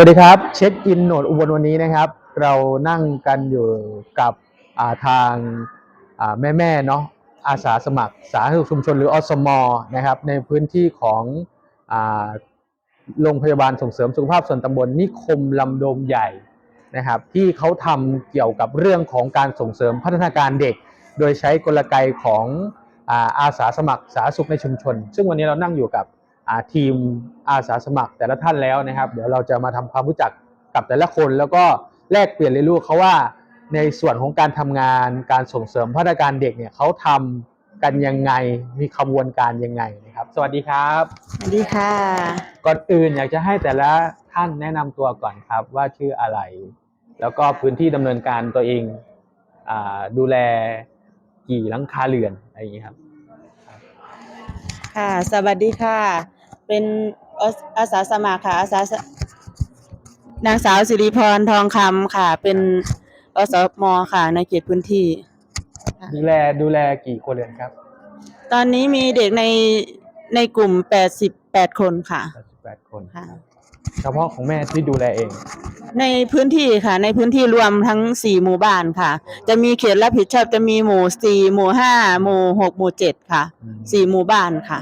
สวัสดีครับ เช็คอินโหนดอุบลวันนี้นะครับ เรานั่งกันอยู่กับาทางแม่าแม่ๆเนาะอาสาสมัคร สาธารณสุขชุมชนหรืออสมนะครับ ในพื้นที่ของอโรงพยาบาลส่งเสริมสุขภาพส่วนตำบลนิคมลำโดมใหญ่นะครับ ที่เขาทำเกี่ยวกับเรื่องของการส่งเสริมพัฒนาการเด็ก โดยใช้กลไกของอาอาสาสมัครสาธารณสุขในชุมชน ซึ่งวันนี้เรานั่งอยู่กับ ทีมอาสาสมัครแต่ละท่านแล้วนะครับ เดี๋ยวเราจะมาทำความรู้จักกับแต่ละคนแล้วก็แลกเปลี่ยนเรียนรู้เขาว่าในส่วนของการทำงานการส่งเสริมพัฒนาการเด็กเนี่ยเขาทำกันยังไงมีขบวนการยังไงนะครับ สวัสดีครับ สวัสดีค่ะ ก่อนอื่นอยากจะให้แต่ละท่านแนะนำตัวก่อนครับว่าชื่ออะไร แล้วก็พื้นที่ดำเนินการตัวเองอาดูแลกี่หลังคาเรือนอะไรอย่างนี้ครับ ค่ะ สวัสดีค่ะ เป็นอาอาสาสมัครค่ะอาสาสนางสาวสิริพรทองคำค่ะ เป็นอสมค่ะ ในเขตพื้นที่ ดูแลดูแลกี่คนเรือนครับตอนนี้มีเด็กในในกลุ่ม 88 คนค่ะ 88คนค่ะ เฉพาะของแม่ที่ดูแลเอง ในพื้นที่ค่ะ ในพื้นที่รวมทั้ง 4 หมู่บ้านค่ะ จะมีเขตรับผิดชอบจะมีหมู่ 4 หมู่ 5 หมู่ 6 หมู่ 7 ค่ะอืม4หมู่บ้านค่ะ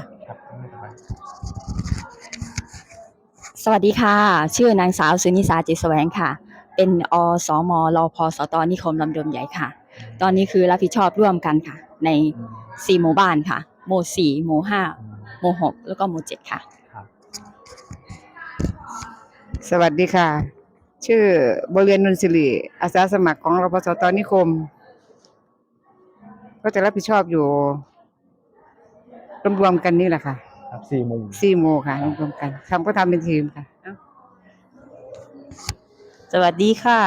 วัสดีค่ะ ชื่อนางสาวสุนิสาจิตแสวงค่ะ เป็นอสมรพสตนิคมลำดมใหญ่ค่ะ ตอนนี้คือรับผิดชอบร่วมกันค่ะ ในสี่หมู่บ้านค่ะ หมู่สี่หมู่ห้าหมู่หกแล้วก็หมู่เจ็ดค่ะ สวัสดีค่ะ ชื่อบริเวณนนสิริอาสาสมัครของรพสตนิคม ก็จะรับผิดชอบอยู่รวมๆกันนี่แหละค่ะ ครับสี่มุมสี่โมค่ะรวมๆกันทำก็ทำเป็นทีมค่ะ สวัสดีค่ะ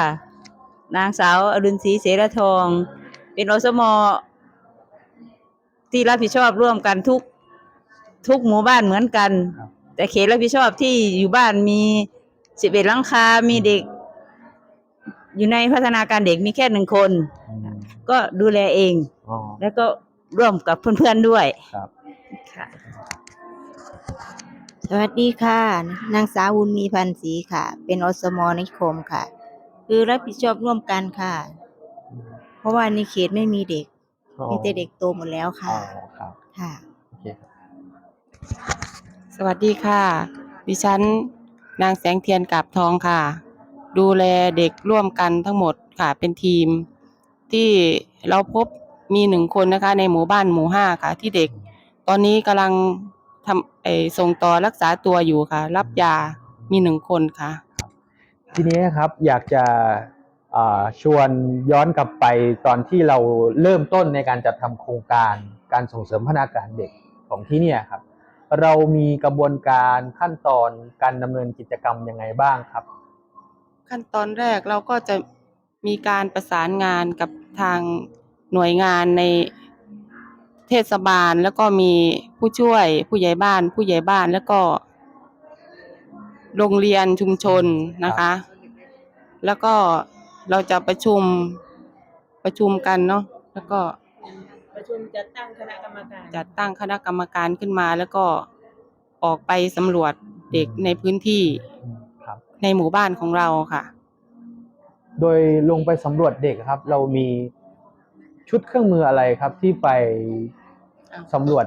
นางสาวอรุณศรีเสรทอง เป็นอสมที่รับผิดชอบร่วมกันทุก ทุกหมู่บ้านเหมือนกัน ครับ แต่เขตรับผิดชอบที่อยู่บ้านมีสิบเอ็ดหลังคา มีเด็ก อยู่ในพัฒนาการเด็กมีแค่หนึ่งคน อืมก็ดูแลเอง อ๋อ แล้วก็ร่วมกับเพื่อนๆด้วยครับ ค่ะ สวัสดีค่ะ นางสาววุญมีพันธ์ศรีค่ะ เป็นอสมนิคมค่ะ คือรับผิดชอบร่วมกันค่ะ เพราะว่าในเขตไม่มีเด็กอ๋อมีแต่เด็กโตหมดแล้วอ๋ค่ะอครับค่ะ โอเคครับสวัสดีค่ะ ดิฉันนางแสงเทียนกาบทองค่ะ ดูแลเด็กร่วมกันทั้งหมดค่ะ เป็นทีม ที่เราพบมีหนึ่งคนนะคะ ในหมู่บ้านหมู่ห้าค่ะ ที่เด็ก ตอนนี้กำลัง ทำเออส่งต่อรักษาตัวอยู่ค่ะ รับยามีหนึ่งคนค่ะ ทีนี้ครับอยากจะอ่าชวนย้อนกลับไปตอนที่เราเริ่มต้นในการจัดทำโครงการการส่งเสริมพัฒนาการเด็กของที่เนี่ยครับ เรามีกระบวนการขั้นตอนการดำเนินกิจกรรมยังไงบ้างครับ ขั้นตอนแรกเราก็จะมีการประสานงานกับทางหน่วยงานใน เทศบาลแล้วก็มีผู้ช่วยผู้ใหญ่บ้านผู้ใหญ่บ้านแล้วก็ โรงเรียนชุมชนนะคะ แล้วก็เราจะประชุมประชุมกันเนาะแล้วก็ประชุมจัดตั้งคณะกรรมการจัดตั้งคณะกรรมการขึ้นมา แล้วก็ออกไปสำรวจเด็กในพื้นที่ครับ ในหมู่บ้านของเราค่ะ โดยลงไปสำรวจเด็กครับ เรามีชุดเครื่องมืออะไรครับที่ไป สำรวจ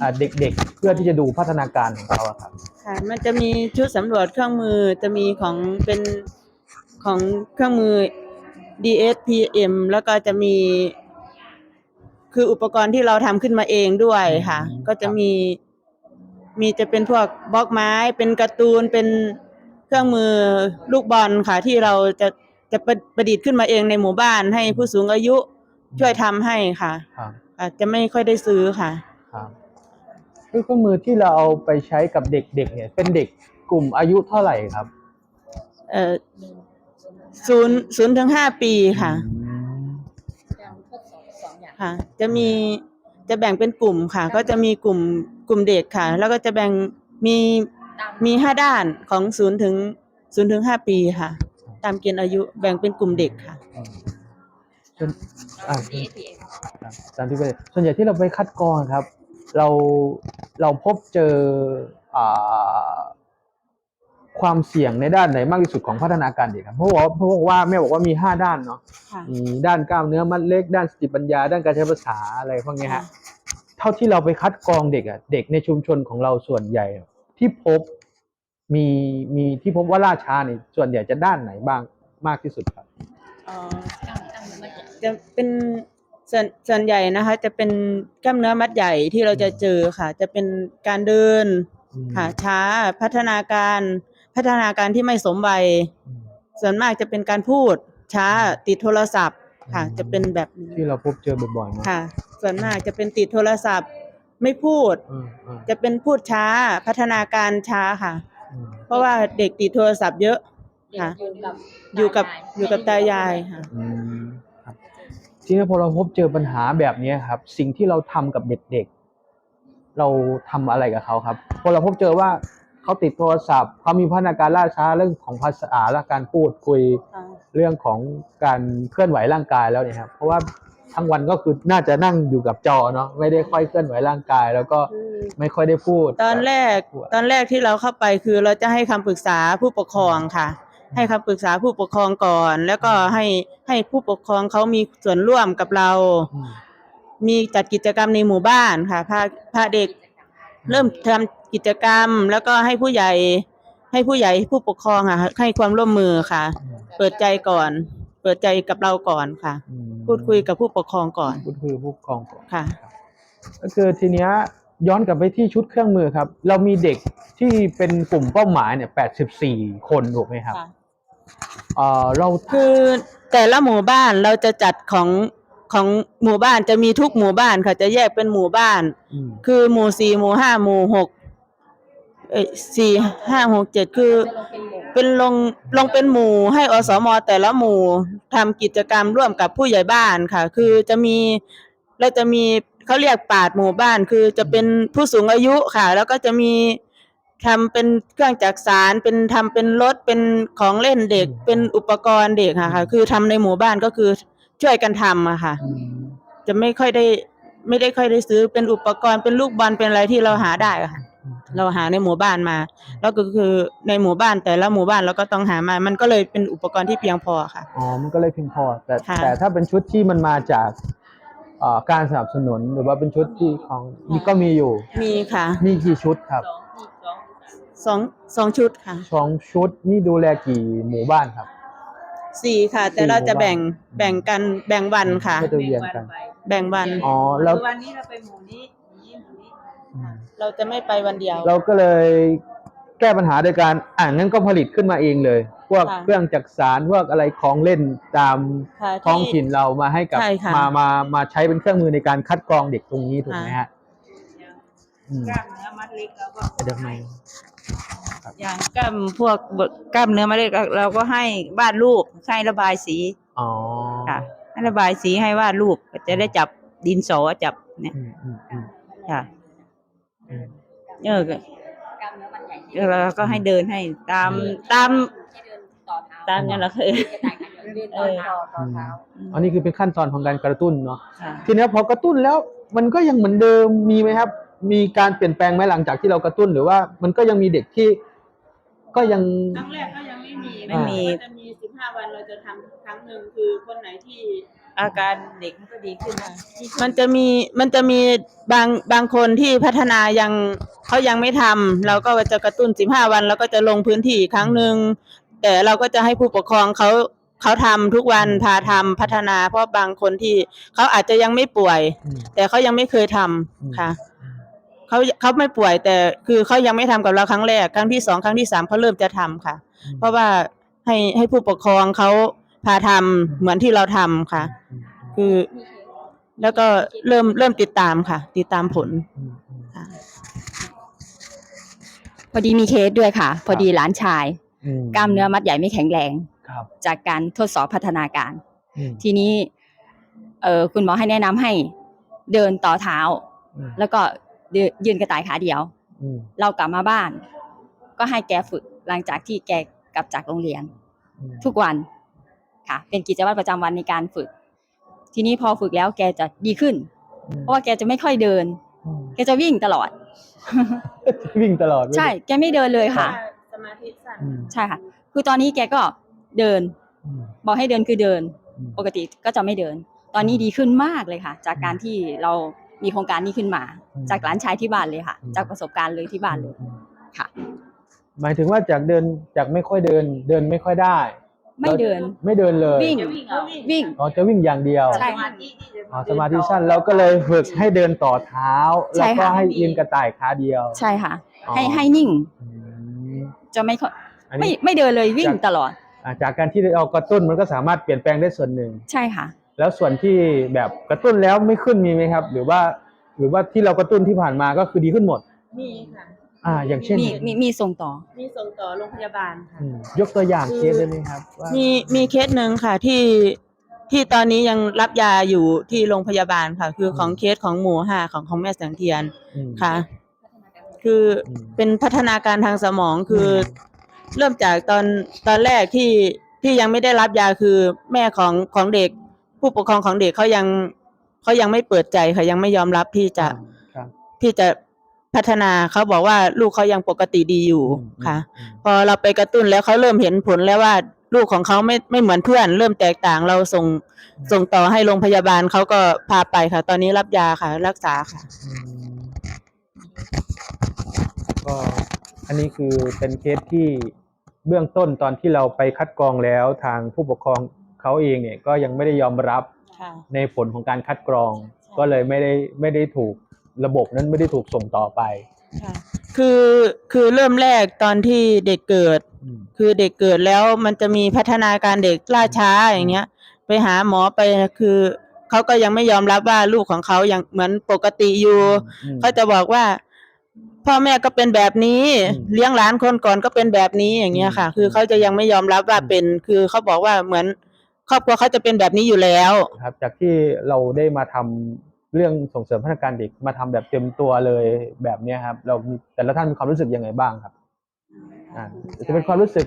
อ่าเด็กๆ เพื่อที่จะดูพัฒนาการของเขาอะครับ ค่ะ มันจะมีชุดสำรวจเครื่องมือจะมีของเป็นของเครื่องมือ DSPM แล้วก็จะมี คืออุปกรณ์ที่เราทำขึ้นมาเองด้วยค่ะ อืม ก็จะครับมีมีจะเป็นพวกบล็อกไม้ เป็นการ์ตูนเป็นเครื่องมือลูกบอลค่ะ ที่เราจะจะประประดิษฐ์ขึ้นมาเองในหมู่บ้านให้ผู้สูงอายุช่วยทำให้ค่ะ ครับ อาจจะไม่ค่อยได้ซื้อค่ะ ครับเครื่องมือที่เราเอาไปใช้กับเด็กๆเนี่ย เป็นเด็กกลุ่มอายุเท่าไหร่ครับเอ่อศูนย์ศูนย์ถึงห้าปีค่ะ อืมค่ะ จะมีจะแบ่งเป็นกลุ่มค่ะ ก็จะมีกลุ่มกลุ่มเด็กค่ะ แล้วก็จะแบ่งมีมีห้าด้านของศูนย์ถึงศูนย์ถึงห้าปีค่ะ ตามเกณฑ์อายุแบ่งเป็นกลุ่มเด็กค่ะ อืม ส่วนอ่าครับตามที่ไปส่วนใหญ่ที่เราไปคัดกรองครับ เราเราพบเจออ่าคความเสี่ยงในด้านไหนมากที่สุดของพัฒนาการเด็กครับเพราะว่าเพราะว่าแม่บอกว่ามีห้าด้านเนาะค่ะมีด้านกล้ามเนื้อมัดเล็กด้านสติปัญญา ด้านการใช้ภาษาอะไรพวกนี้ฮะเท่าที่เราไปคัดกรองเด็กอะเด็กในชุมชนของเราส่วนใหญ่อะที่พบมีมีที่พบว่าล่าช้าเนี่ยส่วนใหญ่จะด้านไหนบ้างมากที่สุดครับเอ่อ จะเป็นส่วนส่วนใหญ่นะคะ จะเป็นกล้ามเนื้อมัดใหญ่ที่เราจะเจอค่ะ จะเป็นการเดินอืมค่ะช้าพัฒนาการพัฒนาการที่ไม่สมวัยอืมส่วนมากจะเป็นการพูดช้าติดโทรศัพท์ค่ะอืมจะเป็นแบบนี้ที่เราพบเจอบ่อยๆเนาะค่ะ ส่วนมากจะเป็นติดโทรศัพท์ ไม่พูดอืมอืมจะเป็นพูดช้าพัฒนาการช้าค่ะอืมเพราะว่าเด็กติดโทรศัพท์เยอะค่ะ อยู่กับอยู่กับตายายค่ะอืมครับ ทีนี้พอเราพบเจอปัญหาแบบนี้ครับ สิ่งที่เราทำกับเด็กๆ เราทำอะไรกับเขาครับ พอเราพบเจอว่าเขาติดโทรศัพท์เขามีพัฒนาการล่าช้าเรื่องของภาษาและการพูดคุยเรื่องของการเคลื่อนไหวร่างกายแล้วเนี่ยครับ เพราะว่าทั้งวันก็คือน่าจะนั่งอยู่กับจอเนาะไม่ได้ค่อยเคลื่อนไหวร่างกาย แล้วก็ไม่ค่อยได้พูด ตอนแรกปวดตอนแรกที่เราเข้าไปคือเราจะให้คำปรึกษาผู้ปกครองค่ะ ให้คำปรึกษาผู้ปกครองก่อน แล้วก็ให้ให้ผู้ปกครองเขามีส่วนร่วมกับเราอืมมีจัดกิจกรรมในหมู่บ้านค่ะพาพาเด็กเริ่มทำกิจกรรม แล้วก็ให้ผู้ใหญ่ ให้ผู้ใหญ่ผู้ปกครองอะ ให้ความร่วมมือค่ะอืมเปิดใจก่อน เปิดใจกับเราก่อนค่ะ อืมพูดคุยกับผู้ปกครองก่อนพูดคุยกับผู้ปกครองก่อน ค่ะ ก็คือทีเนี้ยย้อนกลับไปที่ชุดเครื่องมือครับ เรามีเด็กที่เป็นกลุ่มเป้าหมายเนี่ย 84 คนถูกไหมครับ เอ่อเราคือแต่ละหมู่บ้านเราจะจัดของของหมู่บ้านจะมีทุกหมู่บ้านค่ะจะแยกเป็นหมู่บ้าน อืมคือหมู่สี่หมู่ห้าหมู่หกเอ้ยสี่ห้าหกเจ็ดคือ เป็นลงลงเป็นหมู่ให้อสมแต่ละหมู่ทำกิจกรรมร่วมกับผู้ใหญ่บ้านค่ะ คือจะมีเราจะมีเขาเรียกปาดหมู่บ้าน คือจะเป็นผู้สูงอายุค่ะ แล้วก็จะมี ทำเป็นเครื่องจักสารเป็นทำเป็นรถเป็นของเล่นเด็ก เป็นอุปกรณ์เด็กค่ะค่ะ คือทำในหมู่บ้านก็คือช่วยกันทำอะค่ะอืมจะไม่ค่อยได้ไม่ได้ค่อยได้ซื้อเป็นอุปกรณ์เป็นลูกบอลเป็นอะไรที่เราหาได้อะค่ะ เราหาในหมู่บ้านมา แล้วก็คือในหมู่บ้านแต่ละหมู่บ้านเราก็ต้องหามา มันก็เลยเป็นอุปกรณ์ที่เพียงพอค่ะ อ๋อมันก็เลยเพียงพอ แต่ค่ะแต่ถ้าเป็นชุดที่มันมาจากเอ่อการสนับสนุนหรือว่าเป็นชุดที่ของนี่ก็มีอยู่ มีค่ะ มีกี่ชุดครับ สองสองชุดค่ะสองชุดนี่ดูแลกี่หมู่บ้านครับ สี่ค่ะ แต่สี่เราจะหมู่บ้านแบ่งแบ่งกันแบ่งวันค่ะ ก็จะเวียนกัน แบ่งวัน อ๋อแล้ว วันนี้เราไปหมู่นี้หมู่นี้หมู่นี้อืมเราจะไม่ไปวันเดียว เราก็เลยแก้ปัญหาโดยการอ่างั้นก็ผลิตขึ้นมาเองเลย พวกค่ะ เครื่องจักสารพวกอะไรของเล่นตามค่ะท้องถิ่นเรามาให้กับใช่ค่ะมามามาใช้เป็นเครื่องมือในการคัดกรองเด็กตรงนี้ถูกไหมฮะอืมกล้ามเนื้อมัดเล็กแล้วก็เดี๋ยวไม่ อย่างกล้ามพวกกล้ามเนื้อมัดเล็กเราก็ให้วาดรูปให้ระบายสีอ๋อค่ะให้ระบายสีให้วาดรูปก็จะได้จับดินสอจับเนี่ยอืมอืมอืมค่ะอืมเออก็เออเราก็ให้เดินให้ตามตามตามเนี่ยเราเคยเอออืมอันนี้คือเป็นขั้นตอนของการกระตุ้นเนาะค่ะทีเนี้ยพอกระตุ้นแล้วมันก็ยังเหมือนเดิมมีไหมครับ มีการเปลี่ยนแปลงไหมหลังจากที่เรากระตุ้นหรือว่ามันก็ยังมีเด็กที่ก็ยัง ครั้งแรกก็ยังไม่มีไม่มี ก็จะมีสิบห้าวันเราจะทำครั้งหนึ่งคือคนไหนที่อาการเด็กมันก็ดีขึ้นนะมันจะมีมันจะมีบางบางคนที่พัฒนายังเขายังไม่ทำเราก็จะกระตุ้นสิบห้าวันเราก็จะลงพื้นที่อีกครั้งหนึ่งแต่เราก็จะให้ผู้ปกครองเขาเขาทำทุกวันพาทำพัฒนา เพราะบางคนที่เขาอาจจะยังไม่ป่วย อืม แต่เขายังไม่เคยทำอืมค่ะ เขาเขาไม่ป่วย แต่คือเขายังไม่ทำกับเราครั้งแรก ครั้งที่สองครั้งที่สามเขาเริ่มจะทำค่ะ เพราะว่าให้ให้ผู้ปกครองเขาพาทำเหมือนที่เราทำค่ะอืมคือแล้วก็เริ่มเริ่มติดตามค่ะ ติดตามผลอืมอืมค่ะพอดีมีเคสด้วยค่ะ พอดีหลานชายอืมกล้ามเนื้อมัดใหญ่ไม่แข็งแรงครับจากการทดสอบพัฒนาการอืมทีนี้ เออคุณหมอให้แนะนำให้เดินต่อเท้าอืมแล้วก็ เดินยืนกระต่ายขาเดียว อืมเรากลับมาบ้าน ก็ให้แกฝึกหลังจากที่แกกลับจากโรงเรียน อืมทุกวันค่ะ เป็นกิจวัตรประจำวันในการฝึก ทีนี้พอฝึกแล้วแกจะดีขึ้นเพราะว่าแกจะไม่ค่อยเดิน อืมแกจะวิ่งตลอด วิ่งตลอดใช่ แกไม่เดินเลยค่ะ สมาธิสั้นอืมใช่ค่ะ คือตอนนี้แกก็เดิน อืมบอกให้เดินคือเดิน อืม ปกติก็จะไม่เดิน ตอนนี้ดีขึ้นมากเลยค่ะ จากการที่เรา มีโครงการนี้ขึ้นมาอืมจากหลานชายที่บ้านเลยค่ะอืมจากประสบการณ์เลยที่บ้านเลยอืมค่ะ หมายถึงว่าจากเดินจากไม่ค่อยเดิน เดินไม่ค่อยได้ ไม่เดินไม่เดินเลยวิ่งจะวิ่งเอาวิ่งอ๋อจะวิ่งอย่างเดียวใช่สมาธิที่จะอ๋อสมาธิสั้นเราก็เลยฝึกให้เดินต่อเท้าใช่แล้วก็ค่ะให้ยืนกระต่ายขาเดียว ใช่ค่ะอ๋อให้ให้นิ่งอืมจะไม่ค่อยอันไม่นี้ไม่เดินเลยวิ่งจากตลอดอ่าจากการที่เรากระตุ้นมันก็สามารถเปลี่ยนแปลงได้ส่วนหนึ่ง ใช่ค่ะ แล้วส่วนที่แบบกระตุ้นแล้วไม่ขึ้นมีไหมครับ หรือว่าหรือว่าที่เรากระตุ้นที่ผ่านมาก็คือดีขึ้นหมด มีค่ะอ่า อย่างเช่นมีมีมีส่งต่อ มีส่งต่อโรงพยาบาลค่ะ อืมยกตัวอย่างเคสได้ไหมครับว่ามีมีเคสหนึ่งค่ะที่ที่ตอนนี้ยังรับยาอยู่ที่โรงพยาบาลค่ะ คือของเคสของหมู่ห้าของของแม่แสงเทียนอืม ค่ะ คืออม เป็นพัฒนาการทางสมองคืออมเริ่มจากตอนตอนแรกที่ที่ยังไม่ได้รับยาคือแม่ของของเด็ก ผู้ปกครองของเด็กเขายังเขายังไม่เปิดใจค่ะยังไม่ยอมรับที่จะครับ ที่จะพัฒนาเขาบอกว่าลูกเขายังปกติดีอยู่อืมค่ะอืมพอเราไปกระตุ้นแล้วเขาเริ่มเห็นผลแล้วว่าลูกของเขาไม่ไม่เหมือนเพื่อน เริ่มแตกต่างเราส่งส่งต่อให้โรงพยาบาลเขาก็พาไปค่ะ ตอนนี้รับยาค่ะ รักษาค่ะอืมก็อันนี้คือเป็นเคสที่เบื้องต้นตอนที่เราไปคัดกรองแล้วทางผู้ปกครอง เขาเองเนี่ยก็ยังไม่ได้ยอมรับค่ะ ในผลของการคัดกรองใช่ ก็เลยไม่ได้ไม่ได้ถูกระบบนั้นไม่ได้ถูกส่งต่อไปค่ะ คือคือเริ่มแรกตอนที่เด็กเกิด อืม คือเด็กเกิดแล้วมันจะมีพัฒนาการเด็กล่าช้าอย่างเงี้ย ไปหาหมอไปคือเขาก็ยังไม่ยอมรับว่าลูกของเขายังเหมือนปกติอยู่อืมเขาจะบอกว่า พ่อแม่ก็เป็นแบบนี้ อืมเลี้ยงหลานคนก่อนก็เป็นแบบนี้อย่างเงี้ยค่ะ อืมคือเขาจะยังไม่ยอมรับว่าอืมเป็น คือเขาบอกว่าเหมือน ครอบครัวเขาจะเป็นแบบนี้อยู่แล้ว ครับ จากที่เราได้มาทำเรื่องส่งเสริมพัฒนาการเด็กมาทำแบบเต็มตัวเลยแบบเนี้ยครับ เรามีแต่ละท่านมีความรู้สึกยังไงบ้างครับ อ่าจะเป็นความรู้สึก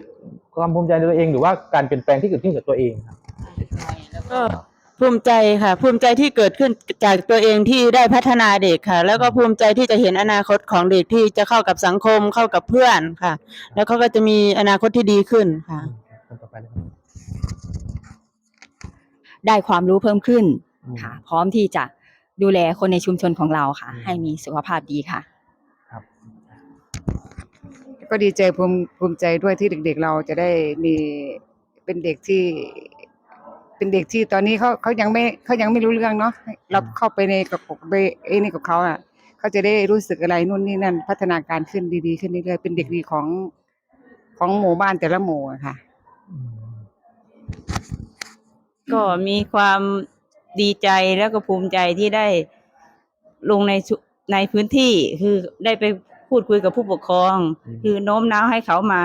ความภูมิใจในตัวเอง หรือว่าการเปลี่ยนแปลงที่เกิดขึ้นกับตัวเองครับ ก็ภูมิใจค่ะ ภูมิใจที่เกิดขึ้นจากตัวเองที่ได้พัฒนาเด็กค่ะ แล้วก็ภูมิใจที่จะเห็นอนาคตของเด็กที่จะเข้ากับสังคมเข้ากับเพื่อนค่ะ แล้วเขาก็จะมีอนาคตที่ดีขึ้นค่ะคนต่อไปนะครับ ได้ความรู้เพิ่มขึ้นอืมค่ะ พร้อมที่จะดูแลคนในชุมชนของเราค่ะอืมให้มีสุขภาพดีค่ะครับก็ดีใจภูมิภูมิใจด้วยที่เด็ก ๆ เราจะได้มีเป็นเด็กที่ เป็นเด็กที่ตอนนี้เขาเขายังไม่เขายังไม่รู้เรื่องเนาะเราเข้าไปในกับไปไอ้นี่กับเขาอะเขาจะได้รู้สึกอะไรนู่นนี่นั่นพัฒนาการขึ้นดีๆขึ้นเรื่อยๆเป็นเด็กดีของของหมู่บ้านแต่ละหมู่อะค่ะอืม ก็มีความดีใจแล้วก็ภูมิใจที่ได้ลงในชุในพื้นที่คือได้ไปพูดคุยกับผู้ปกครองคือโน้มน้าวให้เขามา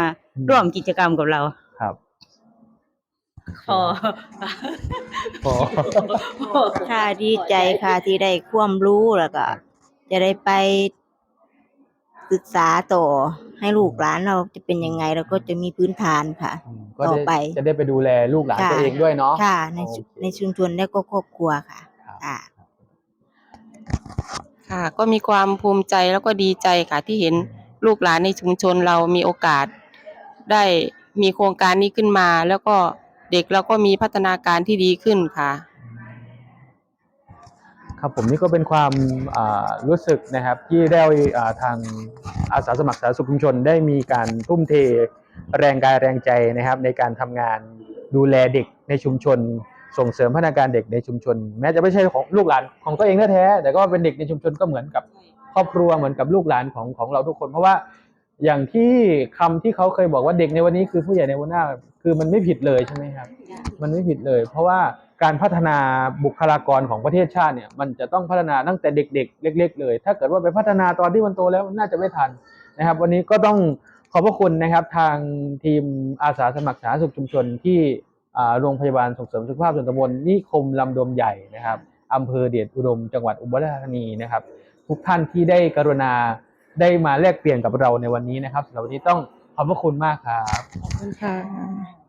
ร่วมกิจกรรมกับเราครับพอ พอ ค่ะดีใจค่ะที่ได้ความรู้แล้วก็ จะได้ไป ศึกษาต่อให้ลูกหลานเราจะเป็นยังไงเราก็จะมีพื้นฐานค่ะอืมก็ต่อได้ไป จะได้ไปดูแลลูกหลานค่ะตัวเองด้วยเนาะค่ะในชุโอเค ในชุมชนและก็ครอบครัวค่ะครับ ค่ะ ค่ะ ก็มีความภูมิใจแล้วก็ดีใจค่ะที่เห็นลูกหลานในชุมชนเรามีโอกาส ได้มีโครงการนี้ขึ้นมา แล้วก็เด็กเราก็มีพัฒนาการที่ดีขึ้นค่ะ ครับผมนี่ก็เป็นความอ่ารู้สึกนะครับที่ได้อ่าทางอาสาสมัครสาธารณสุขชุมชนได้มีการทุ่มเทแรงกายแรงใจนะครับ ในการทำงานดูแลเด็กในชุมชน ส่งเสริมพัฒนาการเด็กในชุมชน แม้จะไม่ใช่ของลูกหลานของตัวเองแท้ๆแต่ก็เป็นเด็กในชุมชนก็เหมือนกับครอบครัวเหมือนกับลูกหลานของของเราทุกคน เพราะว่าอย่างที่คำที่เขาเคยบอกว่าเด็กในวันนี้คือผู้ใหญ่ในวันหน้า คือมันไม่ผิดเลยใช่ไหมครับ มันไม่ผิดเลย เพราะว่า การพัฒนาบุคลากรของประเทศชาติเนี่ยมันจะต้องพัฒนาตั้งแต่เด็ก ๆ เล็ก ๆ เลย ถ้าเกิดว่าไปพัฒนาตอนที่มันโตแล้วน่าจะไม่ทันนะครับ วันนี้ก็ต้องขอบพระคุณนะครับทางทีมอาสาสมัครสาธารณสุขชุมชนที่โรงพยาบาลส่งเสริมสุขภาพส่วนตำบลนิคมลำดมใหญ่นะครับอำเภอเดชอุดม จังหวัดอุบลราชธานีนะครับ ทุกท่านที่ได้กรุณาได้มาแลกเปลี่ยนกับเราในวันนี้นะครับสำหรับวันนี้ต้องขอบพระคุณมากครับ ขอบคุณค่ะ